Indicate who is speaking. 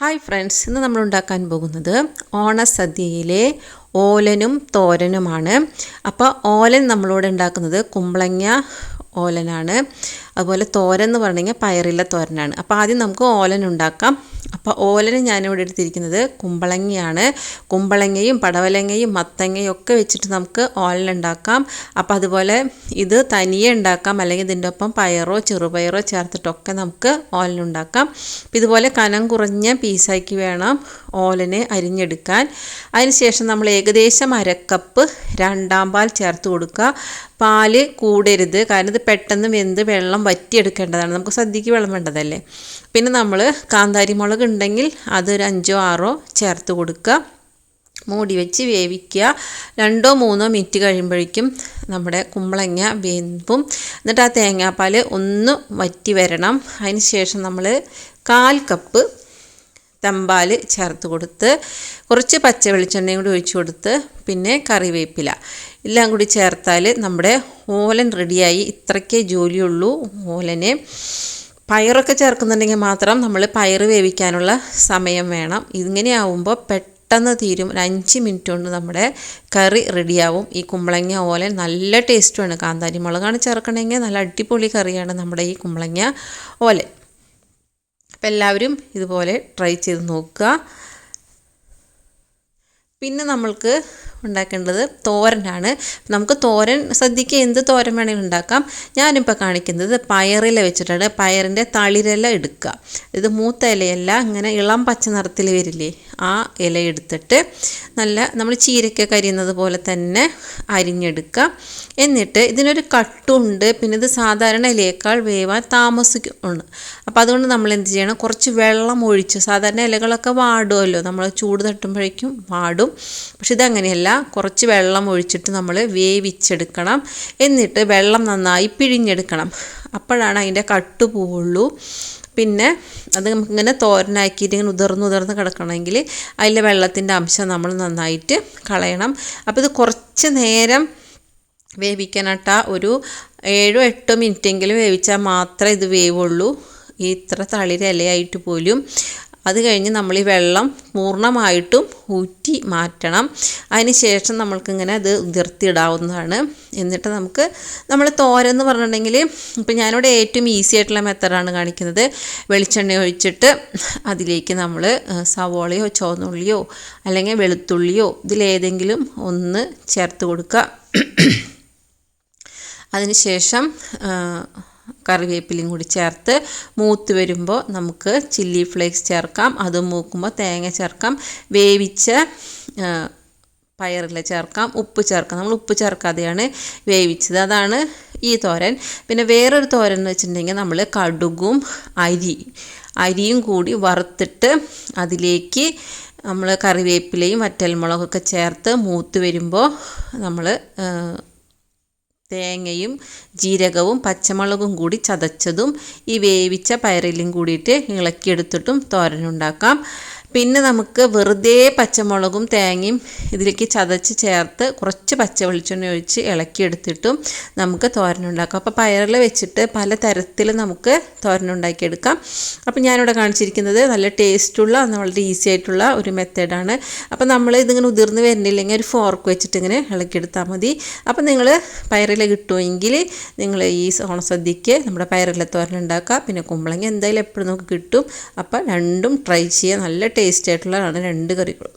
Speaker 1: Hi friends ഇന്ന് നമ്മൾ ഉണ്ടാക്കാൻ പോകുന്നത് ഓണസദ്യയിലെ ഓലനും തോരനുമാണ്. അപ്പോൾ ഓലൻ നമ്മളിവിടെ ഉണ്ടാക്കുന്നത് കുമ്പളങ്ങ ഓലനാണ്. അതുപോലെ തോരൻ എന്ന് പറഞ്ഞു കഴിഞ്ഞാൽ പയറില്ല തോരനാണ്. അപ്പോൾ ആദ്യം നമുക്ക് ഓലൻ ഉണ്ടാക്കാം. അപ്പോൾ ഓലന് ഞാനിവിടെ എടുത്തിരിക്കുന്നത് കുമ്പളങ്ങയാണ്. കുമ്പളങ്ങയും പടവലങ്ങയും മത്തങ്ങയും ഒക്കെ വെച്ചിട്ട് നമുക്ക് ഓലൻ ഉണ്ടാക്കാം അപ്പോൾ അതുപോലെ ഇത് തനിയെ ഉണ്ടാക്കാം. അല്ലെങ്കിൽ ഇതിന്റെ ഒപ്പം പയറോ ചെറുപയറോ ചേർത്തിട്ടൊക്കെ നമുക്ക് ഓലൻ ഉണ്ടാക്കാം അപ്പോൾ ഇതുപോലെ കനം കുറഞ്ഞ പീസാക്കി വേണം ഓലനെ അരിഞ്ഞെടുക്കാൻ. അതിനുശേഷം നമ്മൾ ഏകദേശം അരക്കപ്പ് രണ്ടാം പാൽ ചേർത്ത് കൊടുക്കുക. പാൽ കൂടരുത്. കാരണം ഇത് പെട്ടെന്ന് വെന്ത് വെള്ളം വറ്റിയെടുക്കേണ്ടതാണ്. നമുക്ക് സദ്യക്ക് വെള്ളം വേണ്ടതല്ലേ? പിന്നെ നമ്മൾ കാന്താരി മുളക് ഉണ്ടെങ്കിൽ അതൊരു അഞ്ചോ ആറോ ചേർത്ത് കൊടുക്കുക. മൂടി വെച്ച് വേവിക്കുക. രണ്ടോ മൂന്നോ മിനിറ്റ് കഴിയുമ്പോഴേക്കും നമ്മുടെ കുമ്പളങ്ങ വേമ്പും എന്നിട്ട് ആ തേങ്ങാപ്പാൽ ഒന്ന് വറ്റി വരണം. അതിന് ശേഷം നമ്മൾ കാൽ കപ്പ് തമ്പാൽ ചേർത്ത് കൊടുത്ത് കുറച്ച് പച്ച വെളിച്ചെണ്ണയും കൂടി ഒഴിച്ചു കൊടുത്ത് പിന്നെ കറിവേപ്പില എല്ലാം കൂടി ചേർത്താൽ നമ്മുടെ ഓലൻ റെഡിയായി ഇത്രയ്ക്കേ ജോലിയുള്ളൂ ഓലന്. പയറൊക്കെ ചേർക്കുന്നുണ്ടെങ്കിൽ മാത്രം നമ്മൾ പയർ വേവിക്കാനുള്ള സമയം വേണം. ഇങ്ങനെയാവുമ്പോൾ പെട്ടെന്ന് തീരും. ഒരു അഞ്ച് മിനിറ്റ് കൊണ്ട് നമ്മുടെ കറി റെഡിയാവും. ഈ കുമ്പളങ്ങ ഓല നല്ല ടേസ്റ്റുമാണ് കാന്താരി മുളകാണ് ചേർക്കണമെങ്കിൽ നല്ല അടിപൊളി കറിയാണ് നമ്മുടെ ഈ കുമ്പളങ്ങ ഓല അപ്പോൾ എല്ലാവരും ഇതുപോലെ ട്രൈ ചെയ്ത് നോക്കുക. പിന്നെ നമ്മൾക്ക് ഉണ്ടാക്കേണ്ടത് തോരനാണ്. നമുക്ക് തോരൻ സദ്യക്ക് എന്ത് തോരൻ വേണമെങ്കിലും ഉണ്ടാക്കാം. ഞാനിപ്പോൾ കാണിക്കുന്നത് പയറില വെച്ചിട്ടാണ്. പയറിന്റെ തളിരില എടുക്കുക. ഇത് മൂത്ത ഇലയല്ല ഇങ്ങനെ ഇളം പച്ച നിറത്തിൽ വരില്ലേ ആ ഇല എടുത്തിട്ട് നല്ല നമ്മൾ ചീരയ്ക്ക കരിയുന്നത് പോലെ തന്നെ അരിഞ്ഞെടുക്കുക. എന്നിട്ട് ഇതിനൊരു കട്ടുണ്ട്. പിന്നെ ഇത് സാധാരണ ഇലയേക്കാൾ വേവാൻ താമസിക്കുന്നുണ്ട്. അപ്പോൾ അതുകൊണ്ട് നമ്മൾ എന്ത് ചെയ്യണം? കുറച്ച് വെള്ളം ഒഴിച്ച് സാധാരണ ഇലകളൊക്കെ വാടുമല്ലോ നമ്മൾ ചൂട് തട്ടുമ്പോഴേക്കും വാടും. പക്ഷെ ഇതങ്ങനെയല്ല. കുറച്ച് വെള്ളം ഒഴിച്ചിട്ട് നമ്മൾ വേവിച്ചെടുക്കണം. എന്നിട്ട് വെള്ളം നന്നായി പിഴിഞ്ഞെടുക്കണം. അപ്പോഴാണ് അതിന്റെ കട്ട് പോവുള്ളൂ. പിന്നെ അത് നമുക്കിങ്ങനെ തോരനാക്കിയിട്ട് ഇങ്ങനെ ഉതിർന്ന് ഉതിർന്ന് കിടക്കണമെങ്കിൽ അതിലെ വെള്ളത്തിന്റെ അംശം നമ്മൾ നന്നായിട്ട് കളയണം. അപ്പോൾ ഇത് കുറച്ച് നേരം വേവിക്കാനായിട്ട് ഒരു ഏഴോ എട്ടോ മിനിറ്റെങ്കിലും വേവിച്ചാൽ മാത്രമേ ഇത് വേവുള്ളൂ. ഇത്ര തളിരലയായിട്ട് പോലും അത് കഴിഞ്ഞ് നമ്മൾ ഈ വെള്ളം പൂർണമായിട്ടും ഊറ്റി മാറ്റണം. അതിന് ശേഷം നമ്മൾക്കിങ്ങനെ അത് ഉതിർത്തിയിടാവുന്നതാണ്. എന്നിട്ട് നമുക്ക് നമ്മൾ തോരെന്ന് പറഞ്ഞിട്ടുണ്ടെങ്കിൽ ഇപ്പം ഞാനിവിടെ ഏറ്റവും ഈസി ആയിട്ടുള്ള മെത്തഡാണ് കാണിക്കുന്നത്. വെളിച്ചെണ്ണ ഒഴിച്ചിട്ട് അതിലേക്ക് നമ്മൾ സവോളയോ ചുവന്നുള്ളിയോ അല്ലെങ്കിൽ വെളുത്തുള്ളിയോ ഇതിലേതെങ്കിലും ഒന്ന് ചേർത്ത് കൊടുക്കുക. അതിനുശേഷം കറിവേപ്പിലയും കൂടി ചേർത്ത് മൂത്ത് വരുമ്പോൾ നമുക്ക് ചില്ലി ഫ്ലേക്സ് ചേർക്കാം. അതും മൂക്കുമ്പോൾ തേങ്ങ ചേർക്കാം. വേവിച്ച പയറില ചേർക്കാം. ഉപ്പ് ചേർക്കാം. നമ്മൾ ഉപ്പ് ചേർക്കാതെയാണ് വേവിച്ചത്. അതാണ് ഈ തോരൻ. പിന്നെ വേറൊരു തോരൻ എന്ന് വെച്ചിട്ടുണ്ടെങ്കിൽ നമ്മൾ കടുകും അരി അരിയും കൂടി വറുത്തിട്ട് അതിലേക്ക് നമ്മൾ കറിവേപ്പിലയും വറ്റൽമുളകൊക്കെ ചേർത്ത് മൂത്ത് വരുമ്പോൾ നമ്മൾ തേങ്ങയും ജീരകവും പച്ചമുളകും കൂടി ചതച്ചതും ഈ വേവിച്ച പയറിലും കൂടിയിട്ട് ഇളക്കിയെടുത്തിട്ടും തോരനുണ്ടാക്കാം. പിന്നെ നമുക്ക് വെറുതെ പച്ചമുളകും തേങ്ങയും ഇതിലേക്ക് ചതച്ച് ചേർത്ത് കുറച്ച് പച്ച വെളിച്ചെണ്ണ ഒഴിച്ച് ഇളക്കിയെടുത്തിട്ടും നമുക്ക് തോരനുണ്ടാക്കാം. അപ്പോൾ പയറിൽ വെച്ചിട്ട് പല തരത്തിൽ നമുക്ക് തോരനുണ്ടാക്കിയെടുക്കാം. അപ്പോൾ ഞാനിവിടെ കാണിച്ചിരിക്കുന്നത് നല്ല ടേസ്റ്റുള്ള വളരെ ഈസി ആയിട്ടുള്ള ഒരു മെത്തേഡാണ്. അപ്പോൾ നമ്മൾ ഇതിങ്ങനെ ഉതിർന്ന് വരുന്നില്ലെങ്കിൽ ഒരു ഫോർക്ക് വെച്ചിട്ട് ഇങ്ങനെ ഇളക്കിയെടുത്താൽ മതി. അപ്പോൾ നിങ്ങൾ പയറില കിട്ടുമെങ്കിൽ നിങ്ങൾ ഈ ഓണസദ്യക്ക് നമ്മുടെ പയറിലെ തോരൻ ഉണ്ടാക്കുക പിന്നെ കുമ്പളങ്ങ എന്തായാലും എപ്പോഴും നമുക്ക് കിട്ടും. അപ്പോൾ രണ്ടും ട്രൈ ചെയ്യുക. നല്ല ടേസ്റ്റ് ആയിട്ടുള്ളതാണ് രണ്ട് കറികളും.